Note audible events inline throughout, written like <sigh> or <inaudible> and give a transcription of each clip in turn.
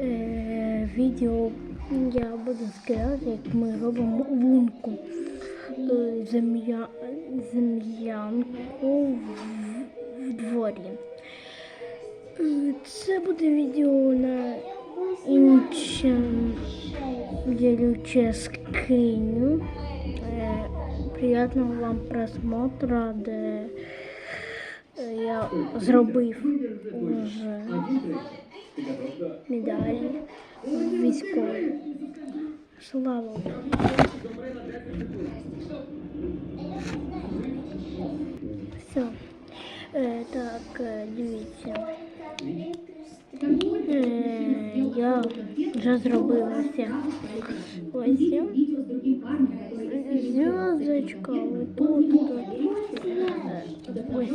е, відео я буду скидати, як ми робимо лунку. Е, земля, землянку в, в дворі. Е, Це буде відео на іншому ділюче скиню. Е, Приятного вам просмотра, де е, я зробив вже медалі військові. Слава Україні! Все. Е, так, е, дивіться. Е, я вже зробила все. Ось. Зв'язочка, вот тут, тут. Е, Ось.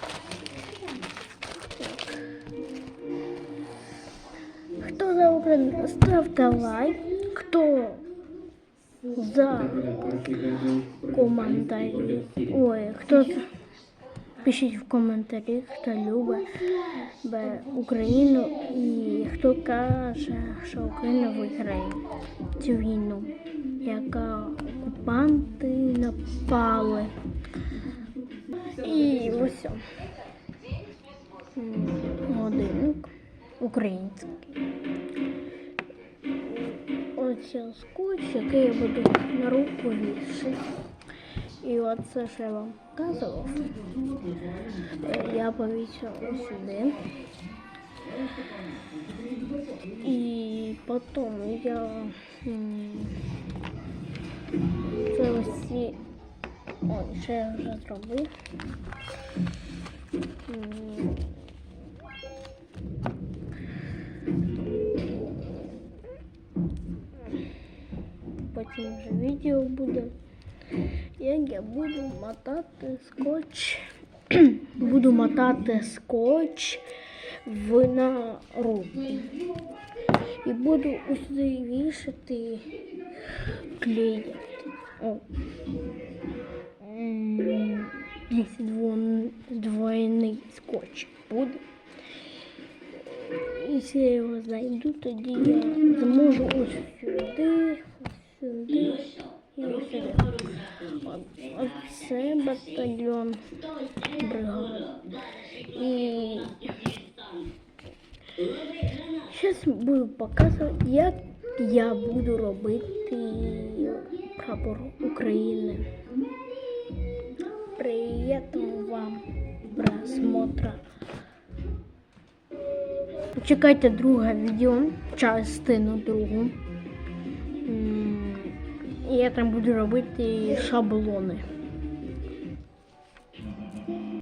Кто за ставьте лайк. Кто за коментарі. Ой, хто пишіть в коментарі, хто любить Україну і хто каже, що Україна виграє цю війну, яка окупанти напали. І ось. Годинник український. Ось скотч, який я буду на руку вішати. І оце, що я вам показував, я повісила ось сюди. І потім я м, це ось ці. Ой, ще я вже зробив. Потім вже відео буде. Як я буду мотати скотч. <clears throat> буду мотати скотч в на руку. І буду ось сюди вішати клей. О. Двойний скотч буде. Якщо я його знайду, тоді я зможу ось сюди, сюди і ось сюди. Оце батальйон бригад. І зараз буду показувати, як я буду робити прапор України. Приємного вам просмотра. Чекайте друге відео, частину другу. І я там буду робити шаблони.